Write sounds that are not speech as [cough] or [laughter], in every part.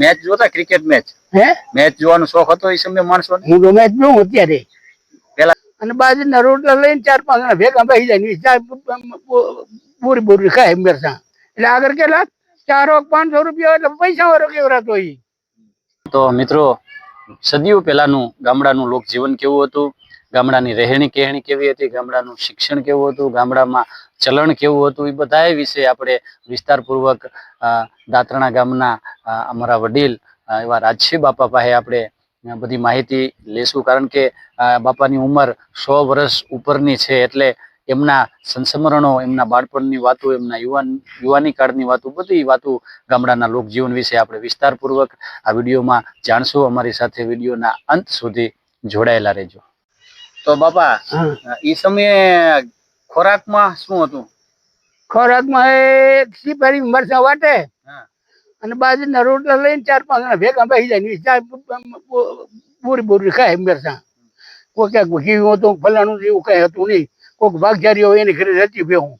Match જોતા cricket match હે? Match જોવાનો શોખ હતો એ સમય માણસો હું તો મેચ જોઉં અત્યારે. પેલા અને બાજુના રોટલા લઈને ચાર પાંચ જણા ભેગા બેસી જાય પૂરી પૂરી ખાય મરસા એટલે આગળ કેટલા? ચારો પાંચસો રૂપિયા એટલે પૈસા વાળો કેવરાતો એ તો મિત્રો સદીઓ પહેલાનું ગામડાનું લોકજીવન કેવું હતું? ગામડાની રહેણી કહેણી કેવી હતી? ગામડાનું શિક્ષણ કેવું હતું? ગામડામાં ચલણ કેવું હતું? એ બધા વિશે આપણે વિસ્તારપૂર્વક દાતરણા ગામના અમારા વડીલ એવા રાજસિંહ બાપા પાસે આપણે બધી માહિતી લેશું. કારણ કે બાપાની ઉંમર સો વર્ષ ઉપરની છે એટલે એમના સંસ્મરણો, એમના બાળપણની વાતો, એમના યુવાન, યુવાની કાળની વાતો, બધી વાતો ગામડાના લોકજીવન વિશે આપણે વિસ્તારપૂર્વક આ વિડીયોમાં જાણશું. અમારી સાથે વિડીયોના અંત સુધી જોડાયેલા રહેજો. તો બાપા એ સમયે ખોરાકમાં શું હતું? ખોરાકમાં એક સિપારી મરચા વાટે અને બાજુના રોટલા લઈને ચાર પાંચ જણા ભેગા બેસી જાય પૂરી પૂરી ખાય મરચા. કોઈ ક્યાંક ઘી હતું ફલાણું એવું કઈ હતું નહીં. કોઈક ભાગચારી હોય એની ઘરે રહેતી એવું.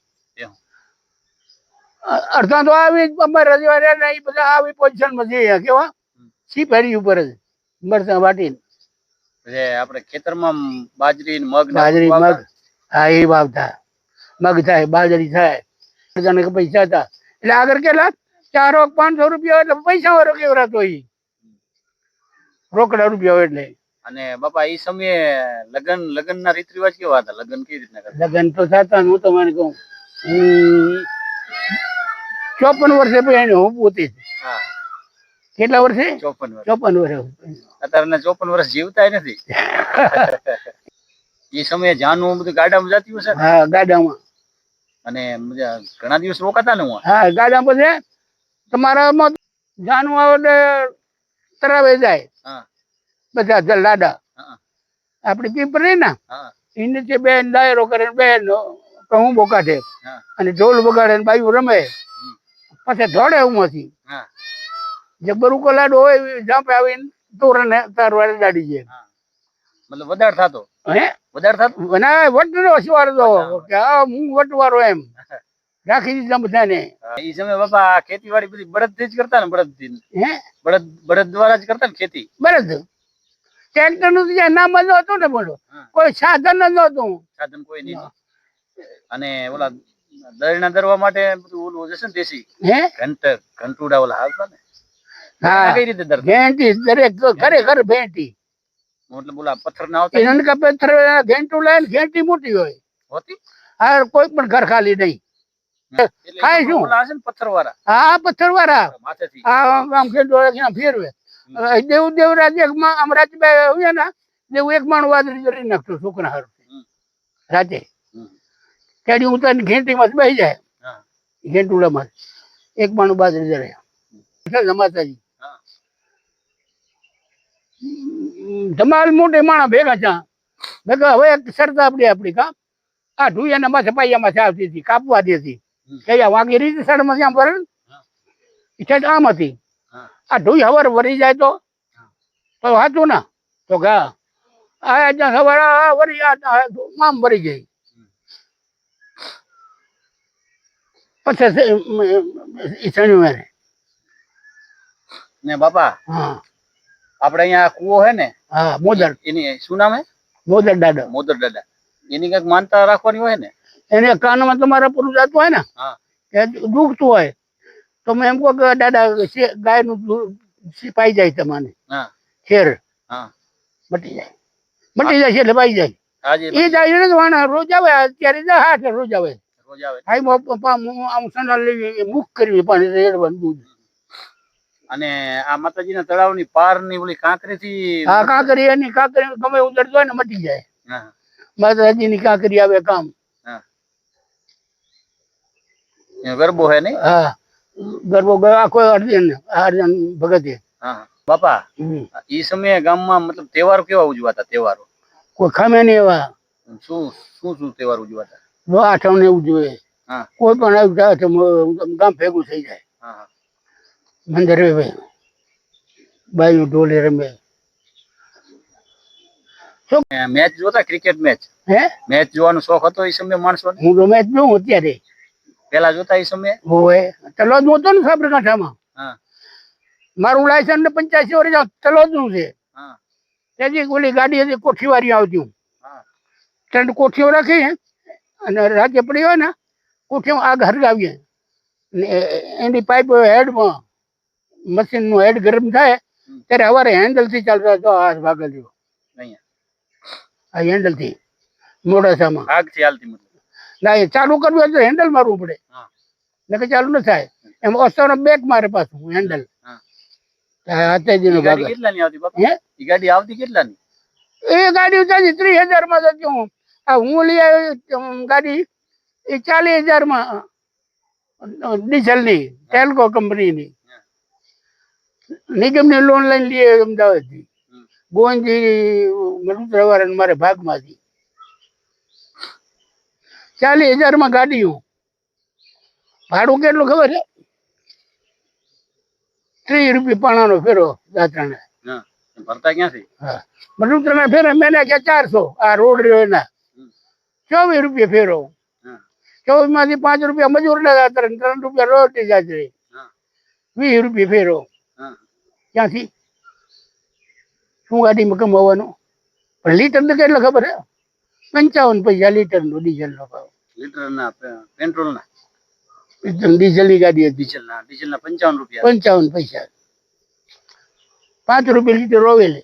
અડધા તો આવી અમારા રજવાડે ને એ બધા આવી પોઝિશનમાં જઈએ કેવા? સિપારી ઉપર જ? મરચા વાટીને. જે આપણે ખેતરમાં બાજરી મગ બાજરી મગ. હા એ વાવતા. મગ થાય બાજરી થાય. કે પૈસા હતા. એટલે આગળ કેટલા ચારો પાંચસો રૂપિયા એટલે પૈસા વાળો કેવડાતો રોકડા રૂપિયા હોય એટલે. અને બાપા એ સમયે લગન લગન ના રીત રિવાજ કેવા હતા? લગન કેવી રીતના લગ્ન તો થતા હું તો કહું. ચોપન વર્ષે પછી હું પોતે. હા. કેટલા વર્ષે? ચોપન ચોપન વર્ષ. અત્યારે ચોપન વર્ષ જીવતા નથી. [laughs] એ સમયે જાનું બધું ગાડામાં જતી હશે હા ગાડામાં. અને ઘણા દિવસ રોકાતા ને હું હા ગાડામાં પછી તમારામાં જાનું આવે તરાવે જાય. બધા જ લાડા. આપડી પીપરી ને? એને જે બેન ડાયરો કરે બેન હું બોકાઢે હા. અને ઢોલ બગાડે ને બાયું રમે. પછી ધોડે હું હા જે બરુકો લાડો હોય ઝાંપે આવીને તોરણ તારવાડે દાડી જાય. મતલબ વધાર થતો? હે? વધાર થતો? ના વટનો સવાર દો કે આ હું વટવારો એમ. રાખી દીધા બધાને. એ સમય બાપા ખેતીવાડી બધી બળદથી જ કરતા ને બળદથી હે? બળદ બળદ દ્વારા જ કરતા ને ખેતી? બરદ ટ્રેક્ટરનું જે નામ જ નહોતું ને બોલો કોઈ સાધન જ નહોતું. સાધન કોઈ નહીં. અને ઓલા દરણા દરવા માટે બધું ઓલું જશે ને દેશી? હે? ઘંટર ઘંટુડા ઓલા આવતા ને. હા. કઈ રીતે દરતા ભેંટી દરેક ઘરે ભેંટી. મતલબ ઓલા પથ્થર ના આવતા? એ નનકા પથ્થર ઘેંટું લઈને ઘેંટી મોટી હોય. હોતી? કોઈ પણ ઘર ખાલી નહીં. ખાય શું? પથ્થર વાળા પથ્થર વાળા આમ ફેરવે? દેવ દેવરાજ એક માં આમ રાજભાઈ હોય ને દેવું એક માણું વાદળી કરી નાખતો છોકરા હારું. રાતે. હમ. કેડી ઉતારીને ઘેંટીમાં બેસી જાય. હા. ઘેંટુડામાં એક માણું બાજરી જરે. માતાજી હા ધમાલ મોટે માણસ ભેગા છે. ભેગા હવે એક શરત આપડી આપડી કા આ ઢુયાના માથે પાયા માથે આવતી હતી કાપવા દેતી. કયા વાગી રીતે સડમાં ત્યાં ભરે. ઈચ્છા આમ હતી. આ ઢુઈ હવાર વરી જાય તો? તો હાચું ના? તો ગા આ જ્યાં સવાર વરી આમ વરી ગઈ. પછી ને બાપા હા. આપણે અહીંયા કુવો હે ને હા મોદર. એની શું નામ હે? મોદર દાદા. મોદર દાદા. એની કંઈક માનતા રાખવાની હોય ને? એને કાનમાં તમારા પૂરું જતું હોય ને કે દુખતું હોય તો મેં એમ કહો કે દાદા ગાયનું પાઈ જાય તમારે. ખેર. મટી જાય. મટી જાય છે એટલે પાઈ જાય. એ જાય વાણા રોજ આવે અત્યારે હાથ રોજ આવે. રોજ આવે. આમ સંડાલ લઈ મુખ કરવી પાણી રેડવાનું દૂધ. અને આ માતાજીના તળાવની પારની ઓલી કાંકરી થી કાંકરી એની કાંકરી ગમે ઉતરતો હોય ને મટી જાય. હા માતાજીની કાંકરી આવે કામ. ગરબો હે નહીં? હા ગરબો આખો અર્જન અર્જન ભગતે. હા બાપા. એ સમયે ગામમાં મતલબ તહેવારો કેવા ઉજવાતા તહેવારો? કોઈ ખામે નહીં એવા. શું શું શું તહેવાર ઉજવાતા? જો આઠમ ને ઉજવે હા. કોઈ પણ ગામ ભેગું થઈ જાય. હા હા. મંદિર રમે બાયું ઢોલી રમે. મેચ જોતા ક્રિકેટ મેચ. હે? મેચ જોવાનો શોખ હતો એ સમયે માણસો હું તો મેચ જોઉં અત્યારે. પેલા જોતા એ સમયે? હોય. ચલો જ નહોતો ને સાબરકાંઠામાં. હા. મારું લાયસન્સ ને પંચ્યાસી વર્ષ ચલાવતું છે. હા. ત્યાંથી ઓલી ગાડી હતી કોઠીવારી આવતી. હા. ત્રણ કોઠીઓ રાખી અને રાતે પડી હોય ને કોઠીઓ આગ હરગાવીએ. ને એની પાઇપ હેડમાં મશીનનું હેડ ગરમ થાય. ત્યારે સવારે હેન્ડલથી ચાલતો હતો આ જેવો અહીંયા. આ હેન્ડલથી મોડાસામાં. આગથી હાલતી મતલબ. ના એ ચાલુ કરવું હોય તો હેન્ડલ મારવું પડે. નકર ચાલુ ન થાય. એમ ઓસ્તોનો બેક મારે પાછું હેન્ડલ હાથેજીનો ભાગ કેટલાની આવતી બાપા? હે? ઈ ગાડી આવતી કેટલાની? એ ગાડી ત્યાંથી ત્રીસ હજારમાં જતી હું. આ હું લઈ આવ્યો ગાડી. એ ચાલીસ હજારમાં ડીઝલની ટેલકો કંપનીની. નિગમની લોન લઈને લઈએ અમદાવાદથી. ગોંજી મરુદ્રવાર મારે ભાગમાંથી. ચાલીસ હજારમાં ગાડી હું ભાડું કેટલું ખબર છે? ત્રીસ રૂપિયા પાણાનો ફેરો દાત્રાને ભરતા ક્યાંથી? હા. મરુદ્રના ફેરો મેં કે ચારસો. આ રોડ રહ્યો એના. ચોવીસ રૂપિયા ફેરો. હા. ચોવીસમાંથી પાંચ રૂપિયા મજૂર ના જતા ત્રણ રૂપિયા રોટી જાજે હા. વીસ રૂપિયા ફેરો. ક્યાંથી? શું ગાડીમાં કમાવાનું પણ લીટર તો કેટલો ખબર હે? પંચાવન પૈસા લીટર નો ડીઝલ નો ભાવ. લીટર ના પેટ્રોલ ના ડીઝલની ગાડી ડીઝલના ડીઝલ ના ડીઝલ ના પંચાવન રૂપિયા. પંચાવન પૈસા. પાંચ રૂપિયા લીટર રોવેલે